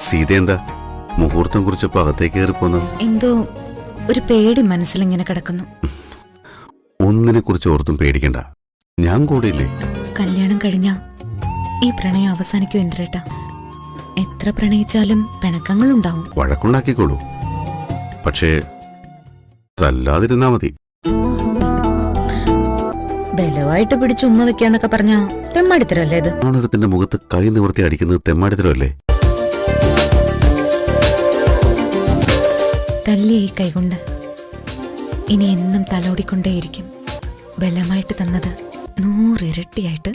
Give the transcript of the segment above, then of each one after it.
ഇതെന്താ മുഹൂർത്തം കുറിച്ചപ്പോ അകത്തേക്ക് കയറിപ്പോന്ന്? എന്തോ ഒരു പേടി മനസ്സിൽ ഇങ്ങനെ കിടക്കുന്നു. ഒന്നിനെ കുറിച്ച് ഓർത്തും പേടിക്കണ്ട. ഞാൻ കൂടെയില്ലേ? കല്യാണം കഴിഞ്ഞ ഈ പ്രണയം അവസാനിക്കും എന്തിരട്ട എത്ര പ്രണയിച്ചാലും പിണക്കങ്ങൾ ഉണ്ടാവും വഴക്കുണ്ടാക്കിക്കോളൂ. പക്ഷേ തല്ലാതിരുന്നാ മതി. ബലമായിട്ട് പിടിച്ച് ഉമ്മ വെക്കാന്നൊക്കെ പറഞ്ഞ തെമ്മാടിത്തരല്ലേ ഇത്? ആണൊരുത്തിന്റെ മുഖത്ത് കൈ നിവർത്തി അടിക്കുന്നത് തെമ്മാടിത്തരമല്ലേ? തല്ലിയ ഈ കൈകൊണ്ട്. ഇനി എന്നും തലോടിക്കൊണ്ടേയിരിക്കും. ബലമായിട്ട് തന്നത് നൂറിരട്ടിയായിട്ട്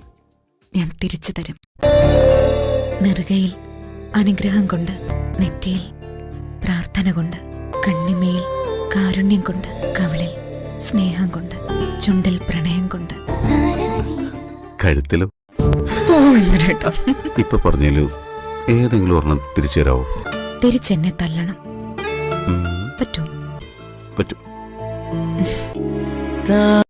ഞാൻ തിരിച്ചു തരും. നെറുകയിൽ അനുഗ്രഹം കൊണ്ട് നെറ്റിയിൽ പ്രാർത്ഥന കൊണ്ട് കണ്ണിമയിൽ കാരുണ്യം കൊണ്ട് കവളിൽ സ്നേഹം കൊണ്ട് ചുണ്ടിൽ പ്രണയം കൊണ്ട്. കഴുത്തിലും? ഇപ്പൊ പറഞ്ഞാലും ഏതെങ്കിലും ഒരെണ്ണം തിരിച്ചു തരാവോ? തിരിച്ചെന്നെ തല്ലണം. 的。